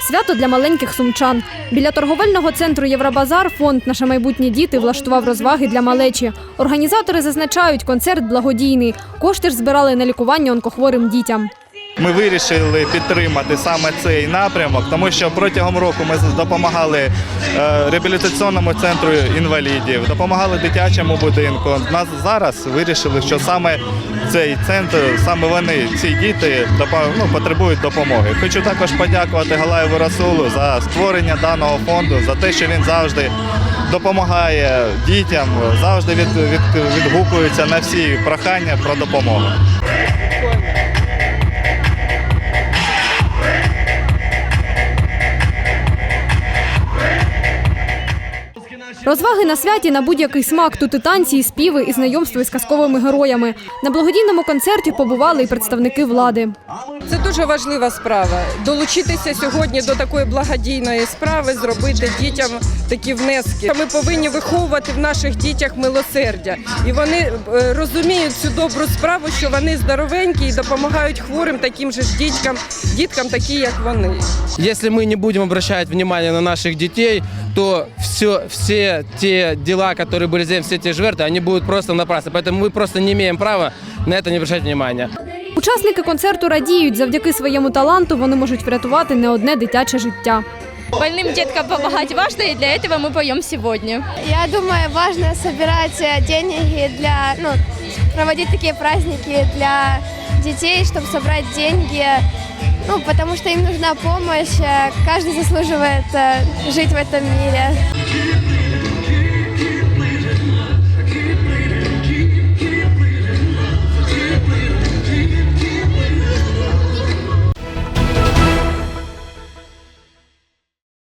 Свято для маленьких сумчан. Біля торговельного центру Євробазар фонд Наше майбутнє діти влаштував розваги для малечі. Організатори зазначають, концерт благодійний. Кошти ж збирали на лікування онкохворим дітям. Ми вирішили підтримати саме цей напрямок, тому що протягом року ми допомагали е, реабілітаційному центру інвалідів, допомагали дитячому будинку. Нас зараз вирішили, що саме цей центр, саме вони, ці діти, ну, потребують допомоги. Хочу також подякувати Галаєву Расулу за створення даного фонду, за те, що він завжди допомагає дітям, завжди від, від, відгукується на всі прохання про допомогу. Розваги на святі на будь-який смак. Тут і танці, і співи, і знайомство із казковими героями. На благодійному концерті побували і представники влади. Це дуже важлива справа. Долучитися сьогодні до такої благодійної справи, зробити дітям такі внески. Ми повинні виховувати в наших дітях милосердя, і вони е, розуміють цю добру справу, що вони здоровенькі і допомагають хворим таким же ж діткам, діткам, такі як вони. Если мы не будем обращать внимание на наших детей, то все, все те дела, которые были сделаны, все те жертвы, они будут просто напрасны. Поэтому мы просто не имеем права на это не обращать внимания. Учасники концерту радіють, завдяки своєму таланту вони можуть врятувати не одне дитяче життя. Больным деткам помогать важно, и для этого мы поем сегодня. Я думаю, важно собирать э, деньги для, ну, проводить такие праздники для детей, чтобы собрать деньги, ну, потому что им нужна помощь. э, Каждый заслуживает э, жить в этом мире.